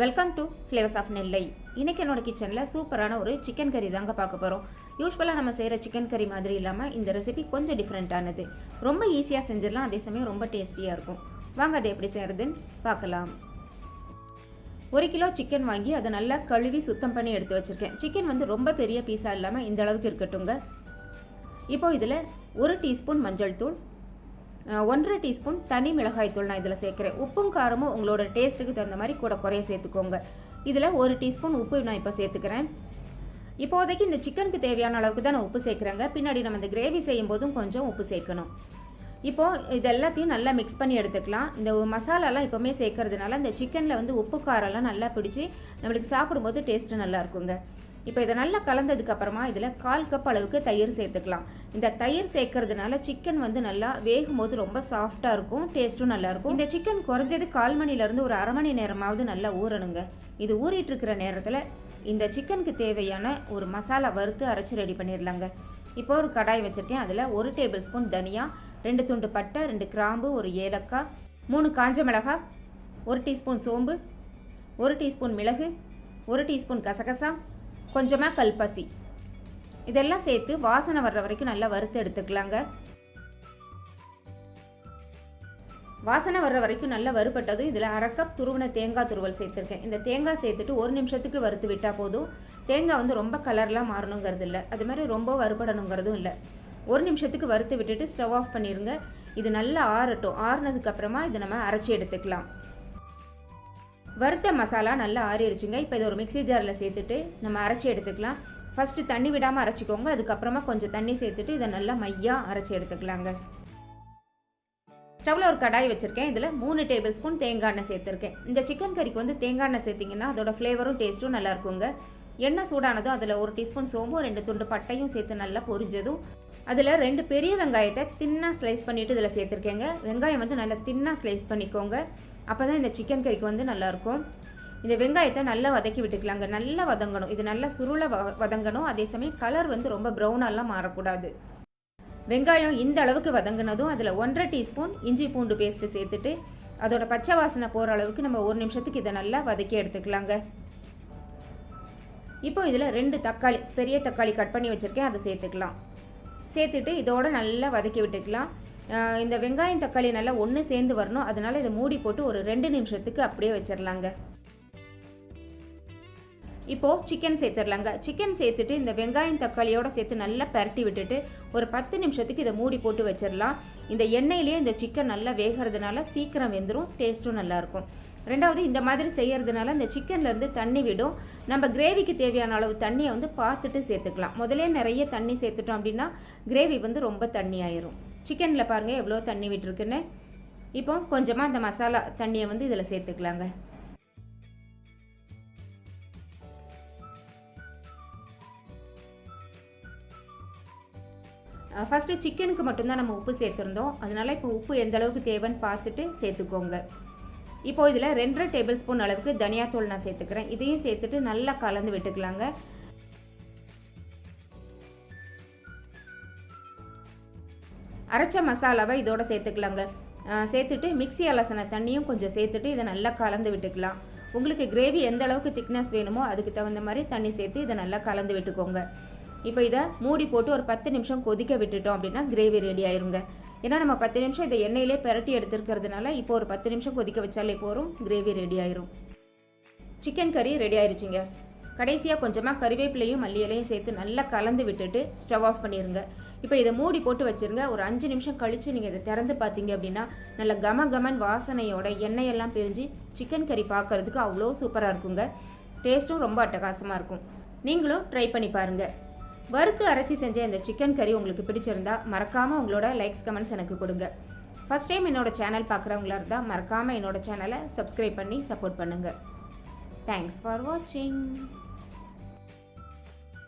Welcome to flavours of Nellai இன்றைக்கி என்னோடய கிச்சனில் சூப்பரான ஒரு சிக்கன் கறி தாங்க பார்க்க போகிறோம் யூஸ்வலாக நம்ம செய்கிற சிக்கன் கறி மாதிரி இல்லாமல் இந்த ரெசிபி கொஞ்சம் டிஃப்ரெண்ட்டானது ரொம்ப ஈஸியாக செஞ்சிடலாம் அதே சமயம் ரொம்ப டேஸ்டியாக இருக்கும். வாங்க அதை எப்படி செய்கிறதுன்னு பார்க்கலாம். ஒரு கிலோ சிக்கன் வாங்கி அதை நல்லா கழுவி சுத்தம் பண்ணி எடுத்து வச்சுருக்கேன். சிக்கன் வந்து ரொம்ப பெரிய பீஸாக இல்லாமல் இந்த அளவுக்கு இருக்கட்டுங்க இப்போ இதில் ஒரு டீஸ்பூன் மஞ்சள் தூள் ஒன்றரை டீஸ்பூன் தனி மிளகாய்த்தூள் நான் இதில் சேர்க்குறேன். உப்பும் காரமும் உங்களோட டேஸ்ட்டுக்கு தகுந்த மாதிரி கூட குறைய சேர்த்துக்கோங்க. இதில் ஒரு டீஸ்பூன் உப்பு நான் இப்போ சேர்த்துக்கிறேன். இப்போதைக்கு இந்த சிக்கனுக்கு தேவையான அளவுக்கு தான் நான் உப்பு சேர்க்குறேங்க. பின்னாடி நம்ம இந்த கிரேவி செய்யும் போதும் கொஞ்சம் உப்பு சேர்க்கணும். இப்போது இது எல்லாத்தையும் நல்லா மிக்ஸ் பண்ணி எடுத்துக்கலாம். இந்த மசாலாலாம் இப்போவுமே சேர்க்கறதுனால இந்த சிக்கனில் வந்து உப்பு காரம்லாம் நல்லா பிடிச்சி நம்மளுக்கு சாப்பிடும்போது டேஸ்ட்டு நல்லா இருக்குங்க. இப்போ இதை நல்லா கலந்ததுக்கு அப்புறமா இதில் கால் கப் அளவுக்கு தயிர் சேர்த்துக்கலாம். இந்த தயிர் சேர்க்கறதுனால சிக்கன் வந்து நல்லா வேகும் போது ரொம்ப சாஃப்டாக இருக்கும் டேஸ்ட்டும் நல்லாயிருக்கும் இந்த சிக்கன் குறைஞ்சது கால் மணிலேருந்து ஒரு அரை மணி நேரமாவது நல்லா ஊறணுங்க. இது ஊறிட்டு இருக்கிற நேரத்தில் இந்த சிக்கனுக்கு தேவையான ஒரு மசாலா வறுத்து அரைச்சி ரெடி பண்ணிடலாங்க இப்போ ஒரு கடாய் வச்சுருக்கேன். அதில் ஒரு டேபிள் ஸ்பூன் தனியா ரெண்டு துண்டு பட்டை ரெண்டு கிராம்பு ஒரு ஏலக்காய் மூணு காஞ்ச மிளகாய் ஒரு டீஸ்பூன் சோம்பு ஒரு டீஸ்பூன் மிளகு ஒரு டீஸ்பூன் கசகசா கொஞ்சமாக கல்பாசி. இதெல்லாம் சேர்த்து வாசனை வர்ற வரைக்கும் நல்லா வறுத்து எடுத்துக்கலாங்க. வாசனை வர்ற வரைக்கும் நல்லா வறுபட்டதும் இதில் அரை கப் துருவின தேங்காய் துருவல் சேர்த்துருக்கேன். இந்த தேங்காய் சேர்த்துட்டு ஒரு நிமிஷத்துக்கு வறுத்து விட்டால் போதும். தேங்காய் வந்து ரொம்ப கலர்லாம் மாறணுங்கிறது இல்லை. அது மாதிரி ரொம்ப வறுபடணுங்கிறதும் இல்லை. ஒரு நிமிஷத்துக்கு வறுத்து விட்டுட்டு ஸ்டவ் ஆஃப் பண்ணிடுங்க இது நல்லா ஆறட்டும். ஆறுனதுக்கப்புறமா இதை நம்ம அரைச்சி எடுத்துக்கலாம். வறுத்த மசாலா நல்லா ஆறிடுச்சுங்க இப்போ இதை ஒரு மிக்ஸி ஜாரில் சேர்த்துட்டு நம்ம அரைச்சி எடுத்துக்கலாம். ஃபஸ்ட்டு தண்ணி விடாமல் அரைச்சிக்கோங்க. அதுக்கப்புறமா கொஞ்சம் தண்ணி சேர்த்துட்டு இதை நல்லா மையாக அரைச்சி எடுத்துக்கலாங்க. ஸ்டவ்வில் ஒரு கடாய் வச்சுருக்கேன். இதில் மூணு டேபிள் ஸ்பூன் தேங்காய் எண்ணெய் சேர்த்துருக்கேன். இந்த சிக்கன் கறிக்கு வந்து தேங்காய் எண்ணெய் சேர்த்திங்கன்னா அதோட ஃப்ளேவரும் டேஸ்ட்டும் நல்லா இருக்குங்க. எண்ணெய் சூடானதும் அதில் ஒரு டீஸ்பூன் சோம்பும் ரெண்டு துண்டு பட்டையும் சேர்த்து நல்லா பொரிஞ்சதும் அதில் ரெண்டு பெரிய வெங்காயத்தை தின்னாக ஸ்லைஸ் பண்ணிவிட்டு இதில் சேர்த்துருக்கேங்க. வெங்காயம் வந்து நல்லா தின்னாக ஸ்லைஸ் பண்ணிக்கோங்க. அப்போ தான் இந்த சிக்கன் கறிக்கு வந்து நல்லாயிருக்கும். இந்த வெங்காயத்தை நல்லா வதக்கி விட்டுக்கலாங்க நல்லா வதங்கணும். இது நல்லா சுருளை வ வதங்கணும். அதே சமயம் கலர் வந்து ரொம்ப ப்ரௌனாலாம் மாறக்கூடாது. வெங்காயம் இந்த அளவுக்கு வதங்கினதும் அதில் ஒன்றரை டீஸ்பூன் இஞ்சி பூண்டு பேஸ்ட்டு சேர்த்துட்டு அதோட பச்சை வாசனை போகிற அளவுக்கு நம்ம ஒரு நிமிஷத்துக்கு இதை நல்லா வதக்கி எடுத்துக்கலாங்க. இப்போ இதில் ரெண்டு தக்காளி பெரிய தக்காளி கட் பண்ணி வச்சுருக்கேன். அதை சேர்த்துக்கலாம். சேர்த்துட்டு இதோட நல்லா வதக்கி விட்டுக்கலாம். இந்த வெங்காயம் தக்காளி நல்லா ஒன்று சேர்ந்து வரணும். அதனால் இதை மூடி போட்டு ஒரு ரெண்டு நிமிஷத்துக்கு அப்படியே வச்சிடலாங்க இப்போது சிக்கன் சேர்த்துடலாங்க சிக்கன் சேர்த்துட்டு இந்த வெங்காயம் தக்காளியோடு சேர்த்து நல்லா பரட்டி விட்டுட்டு ஒரு பத்து நிமிஷத்துக்கு இதை மூடி போட்டு வச்சிடலாம் இந்த எண்ணெயிலேயே இந்த சிக்கன் நல்லா வேகிறதுனால சீக்கிரம் வெந்துடும் டேஸ்ட்டும் நல்லாயிருக்கும் ரெண்டாவது இந்த மாதிரி செய்கிறதுனால இந்த சிக்கன்லேருந்து தண்ணி விடும். நம்ம கிரேவிக்கு தேவையான அளவு தண்ணியை வந்து பார்த்துட்டு சேர்த்துக்கலாம். முதலே நிறைய தண்ணி சேர்த்துட்டோம் அப்படின்னா கிரேவி வந்து ரொம்ப தண்ணி ஆயிரும். சிக்கனில் பாருங்கள் எவ்வளோ தண்ணி விட்டுருக்குன்னு. இப்போ கொஞ்சமாக இந்த மசாலா தண்ணியை வந்து இதில் சேர்த்துக்கலாங்க. ஃபஸ்ட்டு சிக்கனுக்கு மட்டும்தான் நம்ம உப்பு சேர்த்துருந்தோம். அதனால இப்போ உப்பு எந்த அளவுக்கு தேவைன்னு பார்த்துட்டு சேர்த்துக்கோங்க. இப்போ இதில் ரெண்டரை டேபிள் ஸ்பூன் அளவுக்கு தனியாத்தூள் நான் சேர்த்துக்கிறேன். இதையும் சேர்த்துட்டு நல்லா கலந்து விட்டுக்கலாங்க. அரைச்ச மசாலாவை இதோட சேர்த்துக்கலாங்க. சேர்த்துட்டு மிக்ஸி அலசன தண்ணியும் கொஞ்சம் சேர்த்துட்டு இதை நல்லா கலந்து விட்டுக்கலாம். உங்களுக்கு கிரேவி எந்த அளவுக்கு திக்னஸ் வேணுமோ அதுக்கு தகுந்த மாதிரி தண்ணி சேர்த்து இதை நல்லா கலந்து விட்டுக்கோங்க. இப்போ இதை மூடி போட்டு ஒரு பத்து நிமிஷம் கொதிக்க விட்டுட்டோம் அப்படின்னா கிரேவி ரெடி ஆயிருங்க. ஏன்னா நம்ம பத்து நிமிஷம் இதை எண்ணெயிலே பெரட்டி எடுத்துருக்கிறதுனால இப்போ ஒரு பத்து நிமிஷம் கொதிக்க வச்சாலே போதும் கிரேவி ரெடி ஆயிரும். சிக்கன் கறி ரெடி ஆயிருச்சுங்க. கடைசியாக கொஞ்சமாக கறிவேப்பிலையும் மல்லி இலையும் சேர்த்து நல்லா கலந்து விட்டுட்டு ஸ்டவ் ஆஃப் பண்ணிடுங்க இப்போ இதை மூடி போட்டு வச்சிருங்க. ஒரு அஞ்சு நிமிஷம் கழித்து நீங்கள் இதை திறந்து பார்த்தீங்க அப்படின்னா நல்ல கம கமன் வாசனையோட எண்ணெயெல்லாம் பிரிஞ்சு சிக்கன் கறி பார்க்கறதுக்கு அவ்வளோ சூப்பராக இருக்குங்க. டேஸ்ட்டும் ரொம்ப அட்டகாசமாக இருக்கும். நீங்களும் ட்ரை பண்ணி பாருங்கள் வறுத்து அரைச்சி செஞ்ச இந்த சிக்கன் கறி உங்களுக்கு பிடிச்சிருந்தா மறக்காமல் உங்களோட லைக்ஸ் கமெண்ட்ஸ் எனக்கு கொடுங்க. ஃபஸ்ட் டைம் என்னோட சேனல் பார்க்குறவங்களா இருந்தால் மறக்காமல் என்னோட சேனலை சப்ஸ்கிரைப் பண்ணி சப்போர்ட் பண்ணுங்கள் தேங்க்ஸ் ஃபார் வாட்சிங்